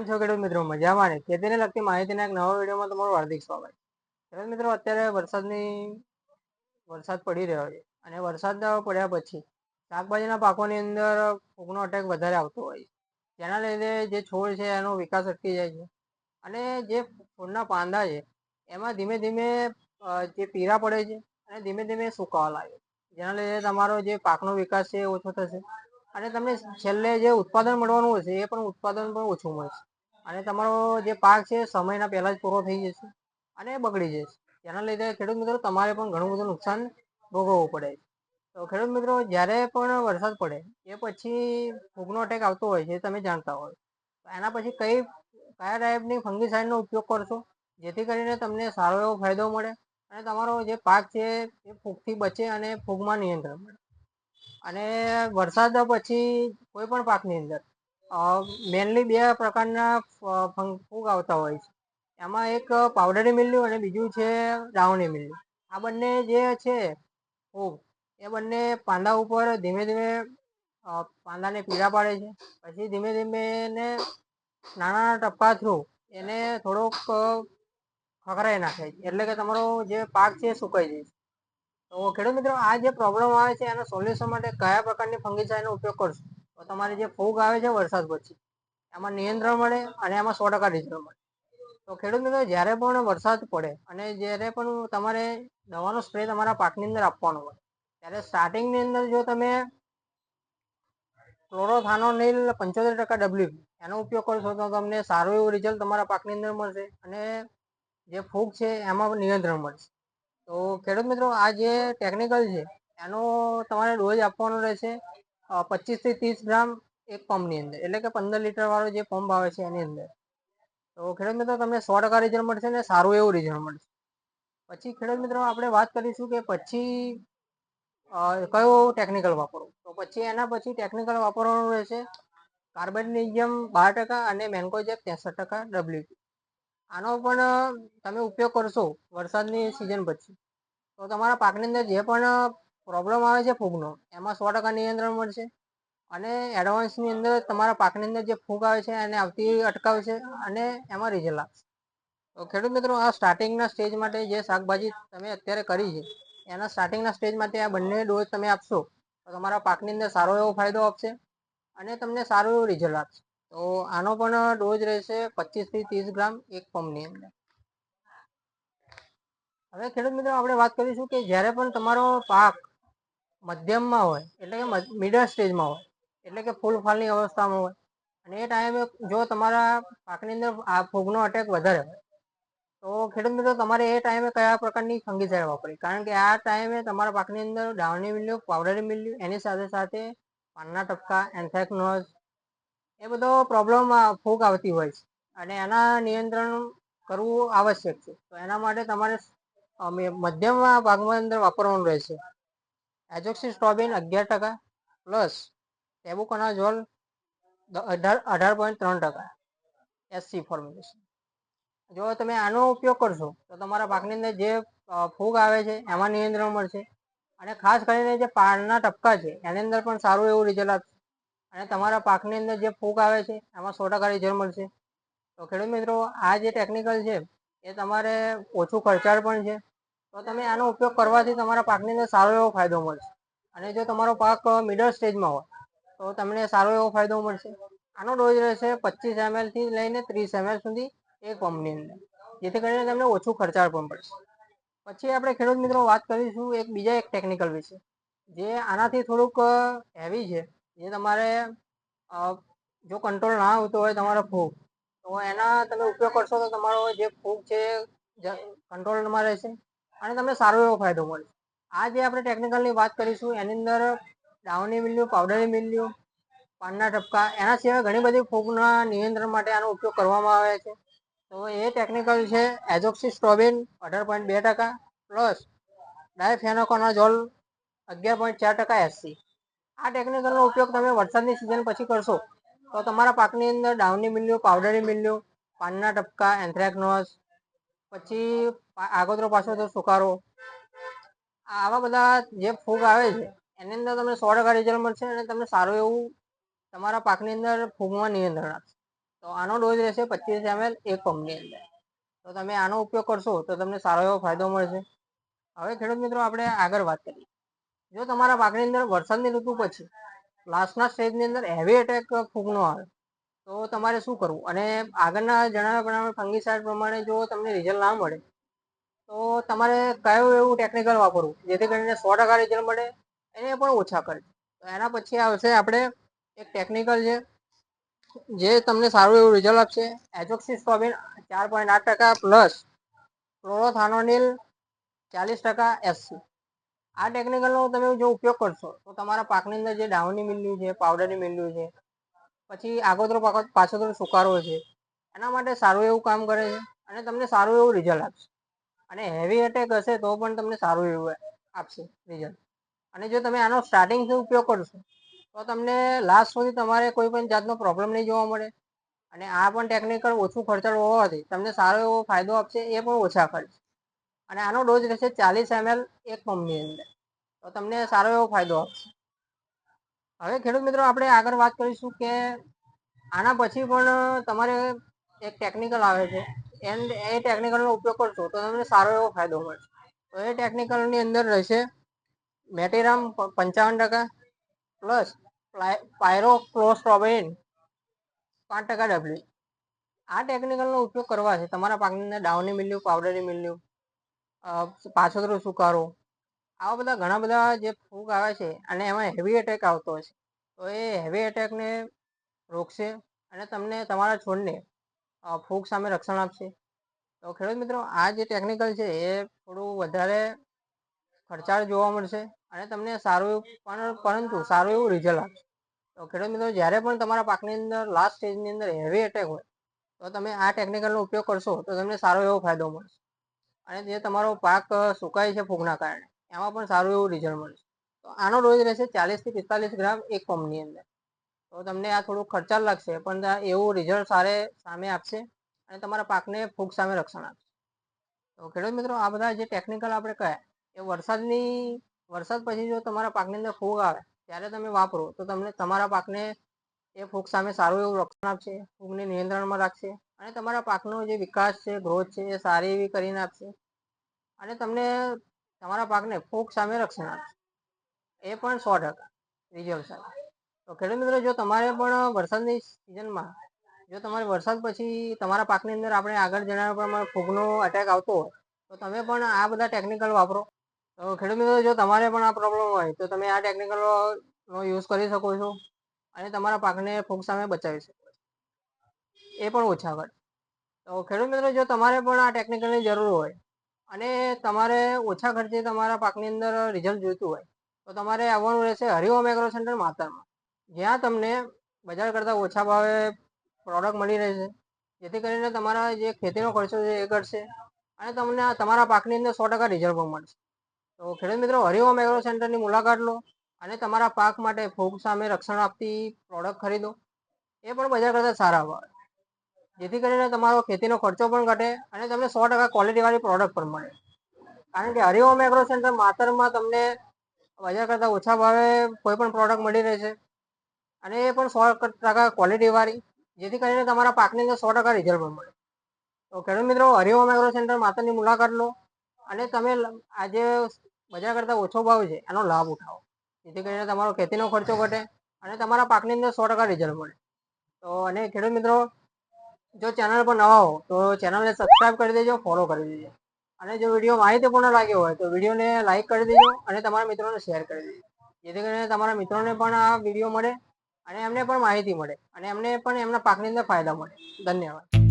કેમ છો ખેડૂત મિત્રો? મજામાં ને? ખેતીને લગતી માહિતીના એક નવા વિડીયોમાં તમારું હાર્દિક સ્વાગત. ખેડૂત મિત્રો, અત્યારે વરસાદની, વરસાદ પડી રહ્યો છે અને વરસાદ પડ્યા પછી શાકભાજીના પાકોની અંદર ફૂગનો અટેક વધારે આવતો હોય છે. જેના લીધે જે છોડ છે એનો વિકાસ અટકી જાય છે. અને જે છોડના પાંદા છે, એમાં ધીમે ધીમે જે પીરા પડે છે અને ધીમે ધીમે સુકાવા લાગે જેના લીધે તમારો જે પાકનો વિકાસ છે એ ઓછો થશે. અને તમને છેલ્લે જે ઉત્પાદન મળવાનું હશે એ પણ ઉત્પાદન પણ ઓછું મળશે. અને તમારો જે પાક છે સમયના પહેલા જ પૂરો થઈ જશે અને બગડી જશે. જેના લીધે ખેડૂત મિત્રો, તમારે પણ ઘણું બધું નુકસાન ભોગવવું પડે તો ખેડૂત મિત્રો, જ્યારે પણ વરસાદ પડે, એ પછી ફૂગનો અટેક આવતો હોય છે તમે જાણતા હોય. એના પછી કઈ કયા ટાઈપની ફંગીસાઇડનો ઉપયોગ કરશો? જેથી કરીને તમને સારો એવો ફાયદો મળે અને તમારો જે પાક છે, એ ફૂગથી બચે અને ફૂગમાં નિયંત્રણ મળે. અને વરસાદ પછી કોઈ પણ પાકની અંદર મેનલી બે પ્રકારના ફૂગ આવતા હોય છે. એમાં એક પાવડરી મિલ્યું અને બીજું છે ડાઉની મિલ્યું આ બંને જે છે ફૂગ, એ બંને પાંદા ઉપર ધીમે ધીમે પાંદાને પીળા પાડે છે. પછી ધીમે ધીમે એને નાના ટપકા થ્રુ એને થોડોક ખખડાઈ નાખે છે. એટલે કે તમારો જે પાક છે સુકાઈ જાય છે. તો ખેડૂત મિત્રો, આ જે પ્રોબ્લેમ આવે છે એના સોલ્યુશન માટે કયા પ્રકારની ફંગીસાઇડનો ઉપયોગ કરશો? તો તમારે જે ફૂગ આવે છે વરસાદ પછી, એમાં નિયંત્રણ મળે અને એમાં સો ટકા રિઝલ્ટ મળે. તો ખેડૂત મિત્રો જ્યારે પણ વરસાદ પડે અને જ્યારે પણ તમારે દવાનો સ્પ્રે તમારા પાકની અંદર આપવાનો હોય, ત્યારે સ્ટાર્ટિંગની અંદર જો તમે ક્લોરોથાનોનિલ પંચોતેર ટકા ડબલ્યુ એનો ઉપયોગ કરશો તો તમને સારું એવું રિઝલ્ટ તમારા પાકની અંદર મળશે અને જે ફૂગ છે એમાં નિયંત્રણ મળશે. તો ખેડૂત મિત્રો, આ જે ટેકનિકલ છે, એનો તમારે ડોઝ આપવાનો રહેશે પચીસથી ત્રીસ ગ્રામ એક પંપની અંદર. એટલે કે પંદર લીટર વાળો જે પંપ આવે છે એની અંદર. તો ખેડૂત મિત્રો, તમને સો ટકા રિઝલ્ટ મળશે ને સારું એવું રિઝલ્ટ મળશે. પછી ખેડૂત મિત્રો, આપણે વાત કરીશું કે પછી કયો ટેકનિકલ વાપરવો તો પછી એના પછી ટેકનિકલ વાપરવાનું રહેશે કાર્બનિઝિયમ બાર ટકા અને મેન્કોજેબ ત્રેસઠ ટકા ડબલ્યુ આનો પણ, તમે ઉપયોગ કરશો વરસાદની સિઝન પછી. તો તમારા પાકની અંદર જે પણ પ્રોબ્લેમ આવે છે ફૂગનો. એમાં સો ટકા નિયંત્રણ મળશે. અને એડવાન્સની અંદર તમારા પાકની અંદર જે ફૂગ આવે છે એને આવતી અટકાવશે અને એમાં રિઝલ્ટ આપશે તો ખેડૂત મિત્રો, આ સ્ટાર્ટિંગના સ્ટેજ માટે જે શાકભાજી તમે અત્યારે કરી છે, એના સ્ટાર્ટિંગના સ્ટેજ માટે આ બંને ડોઝ તમે આપશો, તો તમારા પાકની અંદર સારો એવો ફાયદો આપશે અને તમને સારું એવું રિઝલ્ટ આપશે તો આનો પણ ડોઝ રહેશે પચીસથી ત્રીસ ગ્રામ એક પંપની અંદર. હવે ખેડૂત મિત્રો, આપણે વાત કરીશું કે જ્યારે પણ તમારો પાક મધ્યમમાં હોય, એટલે કે મિડલ સ્ટેજમાં હોય, એટલે કે ફૂલ ફાલની અવસ્થામાં હોય. અને એ ટાઈમે જો તમારા પાકની અંદર આ ફૂગનો અટેક વધારે હોય, તો ખેડૂત મિત્રો તમારે એ ટાઈમે કયા પ્રકારની ફંગીસાઇડ વાપરવી? કારણ કે આ ટાઈમે તમારા પાકની અંદર ડાવણી મિલ્યું પાવડરી મિલ્યું, એની સાથે સાથે પાનના ટપકા એન્થેકનોઝ એ બધો પ્રોબ્લેમ ફૂગ આવતી હોય છે. અને એના નિયંત્રણ કરવું આવશ્યક છે. તો એના માટે તમારે મધ્યમ ભાગમાં અંદર વાપરવાનું રહેશે. એજોક્સી સ્ટ્રોબિન અગિયાર ટકા પ્લસ ટેબુકોનાઝોલ અઢાર અઢાર પોઈન્ટ ત્રણ ટકા એસસી ફોર્મ્યુલેશન જો તમે આનો ઉપયોગ કરશો, તો તમારા પાકની અંદર જે ફૂગ આવે છે, એમાં નિયંત્રણ મળશે. અને ખાસ કરીને જે પાનના ટપકા છે, એની અંદર પણ સારું એવું રિઝલ્ટ આપશે. અને તમારા પાકની અંદર જે ફૂગ આવે છે, એમાં સો ટકા રિઝલ્ટ મળશે. તો ખેડૂત મિત્રો, આ જે ટેકનિકલ છે, એ તમારે ઓછું ખર્ચાળ પણ છે. તો તમે આનો ઉપયોગ કરવાથી તમારા પાકની અંદર સારો એવો ફાયદો મળશે. અને જો તમારો પાક મિડલ સ્ટેજમાં હોય, તો તમને સારો એવો ફાયદો મળશે. આનો ડોઝ રહેશે પચીસ એમએલથી લઈને ત્રીસ એમએલ સુધી એક પંપની અંદર. જેથી કરીને તમને ઓછું ખર્ચાળ પણ પડશે. પછી આપણે ખેડૂત મિત્રો વાત કરીશું એક બીજા એક ટેકનિકલ વિશે. જે આનાથી થોડુંક હેવી છે. જે તમારે જો કંટ્રોલ ના આવતો હોય તમારો ફૂગ, તો એના તમે ઉપયોગ કરશો તો તમારો જે ફૂગ છે કંટ્રોલમાં રહેશે. અને તમને સારો એવો ફાયદો મળે. આ જે આપણે ટેકનિકલની વાત કરીશું, એની અંદર ડાઉની મિલ્યું પાવડરની મિલ્યું, પાનના ટપકા એના સિવાય ઘણી બધી ફૂગના નિયંત્રણ માટે આનો ઉપયોગ કરવામાં આવે છે. તો એ ટેકનિકલ છે એઝોક્સી સ્ટ્રોબિન અઢાર પોઈન્ટ બે ટકા પ્લસ ડાયફેનોકોનાઝોલ અગિયાર પોઈન્ટ ચાર ટકા એસસી આ ટેકનિકલનો ઉપયોગ તમે વરસાદની સિઝન પછી કરશો, તો તમારા પાકની અંદર ડાઉની મિલ્યું પાવડરી મિલ્યું, પાનના ટપકા એન્થ્રેકનોસ પછી આગોતરો પાછો સુકારો. આવા બધા જે ફૂગ આવે છે, એની અંદર તમને સો ટકા રિઝલ્ટ મળશે અને તમને સારું એવું તમારા પાકની અંદર ફૂગમાં નિયંત્રણ આપશે. તો આનો ડોઝ રહેશે પચીસ એમએલ એક પંપની અંદર. તો તમે આનો ઉપયોગ કરશો તો તમને સારો એવો ફાયદો મળશે. હવે ખેડૂત મિત્રો આપણે આગળ વાત કરીએ. જો તમારા પાકની અંદર વરસાદની ઋતુ પછી લાસ્ટના સ્ટેજની અંદર હેવી એટેક ફૂગનો આવે, તો તમારે શું કરવું? અને આગળના જણાવ્યા પ્રમાણે ફંગીસાઇડ પ્રમાણે જો તમને રિઝલ્ટ ના મળે તો તમારે કયું એવું ટેકનિકલ વાપરવું? જેથી કરીને સો ટકા રિઝલ્ટ મળે એને પણ ઓછા કરે તો એના પછી આવશે આપણે એક ટેકનિકલ છે જે તમને સારું એવું રિઝલ્ટ આપશે. એજોક્સિસ્ટોબિન ચાર પોઈન્ટ આઠ ટકા પ્લસ ક્લોરોથાનોનિલ ચાલીસ ટકા એસસી આ ટેકનિકલનો તમે જો ઉપયોગ કરશો, તો તમારા પાકની અંદર જે ડાઉની મિલ્યું છે પાવડરની મિલ્યું છે, પછી આગોતરો પાછોતરો સુકારો છે, એના માટે સારું એવું કામ કરે છે અને તમને સારું એવું રિઝલ્ટ આપશે. અને હેવી એટેક હશે તો પણ તમને સારું એવું આપશે રિઝલ્ટ અને જો તમે આનો સ્ટાર્ટિંગથી ઉપયોગ કરશો તો તમને લાસ્ટ સુધી તમારે કોઈ પણ જાતનો પ્રોબ્લેમ નહીં જોવા મળે. અને આ પણ ટેકનિકલ ઓછું ખર્ચાળ હોવાથી તમને સારો એવો ફાયદો આપશે, એ પણ ઓછા ખર્ચ. અને આનો ડોઝ રહેશે ચાલીસ એમએલ એક પંપની અંદર. તો તમને સારો એવો ફાયદો આપશે. હવે ખેડૂત મિત્રો, આપણે આગળ વાત કરીશું કે આના પછી પણ તમારે એક ટેકનિકલ આવે છે. એન્ડ એ ટેકનિકલનો ઉપયોગ કરશો તો તમને સારો એવો ફાયદો મળશે. તો એ ટેકનિકલની અંદર રહેશે મેટેરામ પંચાવન ટકા પ્લસ પાયરોક્લોસ્ટ્રોબેન પાંચ ટકા ડબલ્યુ આ ટેકનિકલનો ઉપયોગ કરવાથી તમારા પાકની અંદર ડાઉની મિલ્યું પાવડરની મિલ્યું પાછોતરો સુકારો, આવા બધા ઘણા બધા જે ફૂગ આવે છે અને એમાં હેવી એટેક આવતો હોય છે. તો એ હેવી એટેકને રોકશે અને તમને તમારા છોડને ફૂગ સામે રક્ષણ આપશે. તો ખેડૂત મિત્રો, આ જે ટેકનિકલ છે, એ થોડું વધારે ખર્ચાળ જોવા મળશે અને તમને સારું પણ, પરંતુ સારું એવું રિઝલ્ટ આપશે. તો ખેડૂત મિત્રો, જ્યારે પણ તમારા પાકની અંદર લાસ્ટ સ્ટેજની અંદર હેવી એટેક હોય, તો તમે આ ટેકનિકલનો ઉપયોગ કરશો, તો તમને સારો એવો ફાયદો મળશે. અને જે તમારો પાક સુકાય છે ફૂગના કારણે, એમાં પણ સારું એવું રિઝલ્ટ મળશે. તો આનો ડોઝ રહેશે ચાલીસથી પિસ્તાલીસ ગ્રામ એક પંપની અંદર. તો તમને આ થોડું ખર્ચાળ લાગશે, પણ એવું રિઝલ્ટ સારે સામે આપશે અને તમારા પાકને ફૂગ સામે રક્ષણ આપશે. તો ખેડૂત મિત્રો, આ બધા જે ટેકનિકલ આપણે કહ્યા એ વરસાદની, વરસાદ પછી જો તમારા પાકની અંદર ફૂગ આવે, ત્યારે તમે વાપરો, તો તમને તમારા પાકને એ ફૂગ સામે સારું એવું રક્ષણ આપશે, ફૂગને નિયંત્રણમાં રાખશે અને તમારા પાકનો જે વિકાસ છે ગ્રોથ છે, એ સારી એવી કરીને આપશે અને તમને તમારા પાકને ફૂગ સામે રક્ષણ આપશે. એ પણ સો ટકા રિઝલ્ટ સાથે તો ખેડૂત મિત્રો, જો તમારે પણ વરસાદની સિઝનમાં જો તમારે વરસાદ પછી તમારા પાકની અંદર આપણે આગળ જણાવ્યા પ્રમાણે ફૂગનો અટેક આવતો હોય, તો તમે પણ આ બધા ટેકનિકલ વાપરો. તો ખેડૂત મિત્રો, જો તમારે પણ આ પ્રોબ્લેમ હોય, તો તમે આ ટેકનિકલનો યુઝ કરી શકો છો અને તમારા પાકને ફૂગ સામે બચાવી શકો છો. એ પણ ઓછા ખર્ચ તો ખેડૂત મિત્રો, જો તમારે પણ આ ટેકનિકલની જરૂર હોય અને તમારે ઓછા ખર્ચે તમારા પાકની અંદર રિઝલ્ટ જોઈતું હોય, તો તમારે આવવાનું રહેશે હરિઓમ એગ્રો સેન્ટર માતામાં. જ્યાં તમને બજાર કરતાં ઓછા ભાવે પ્રોડક્ટ મળી રહેશે. જેથી કરીને તમારા જે ખેતીનો ખર્ચો છે એ ઘટશે અને તમને તમારા પાકની અંદર સો ટકા રિઝલ્ટ પણ મળશે. તો ખેડૂત મિત્રો હરિઓમ એગ્રો સેન્ટરની મુલાકાત લો અને તમારા પાક માટે ફૂગ સામે રક્ષણ આપતી પ્રોડક્ટ ખરીદો. એ પણ બજાર કરતાં સારા ભાવે. જેથી કરીને તમારો ખેતીનો ખર્ચો પણ ઘટે અને તમને સો ટકા ક્વોલિટીવાળી પ્રોડક્ટ પણ મળે. કારણ કે હરિઓમ એગ્રો સેન્ટર માતરમાં તમને બજાર કરતાં ઓછા ભાવે કોઈ પણ પ્રોડક્ટ મળી રહેશે. અને એ પણ સો ટકા ક્વોલિટીવાળી જેથી કરીને તમારા પાકની અંદર સો ટકા રિઝલ્ટ પણ મળે. તો ખેડૂત મિત્રો હરિઓમ એગ્રો સેન્ટર માતાની મુલાકાત લો અને તમે આજે બજાર કરતાં ઓછો ભાવ છે, એનો લાભ ઉઠાવો. જેથી કરીને તમારો ખેતીનો ખર્ચો ઘટે અને તમારા પાકની અંદર સો ટકા રિઝલ્ટ મળે. તો અને ખેડૂત મિત્રો, જો ચેનલ પર નવા હો, તો ચેનલને સબસ્ક્રાઈબ કરી દેજો ફોલો કરી દેજો. અને જો વીડિયો માહિતીપૂર્ણ લાગ્યો હોય, તો વિડીયોને લાઇક કરી દેજો અને તમારા મિત્રોને શેર કરી દેજો. જેથી કરીને તમારા મિત્રોને પણ આ વીડિયો મળે અને એમને પણ માહિતી મળે. અને એમને પણ એમના પાકની અંદર ફાયદા મળે. ધન્યવાદ.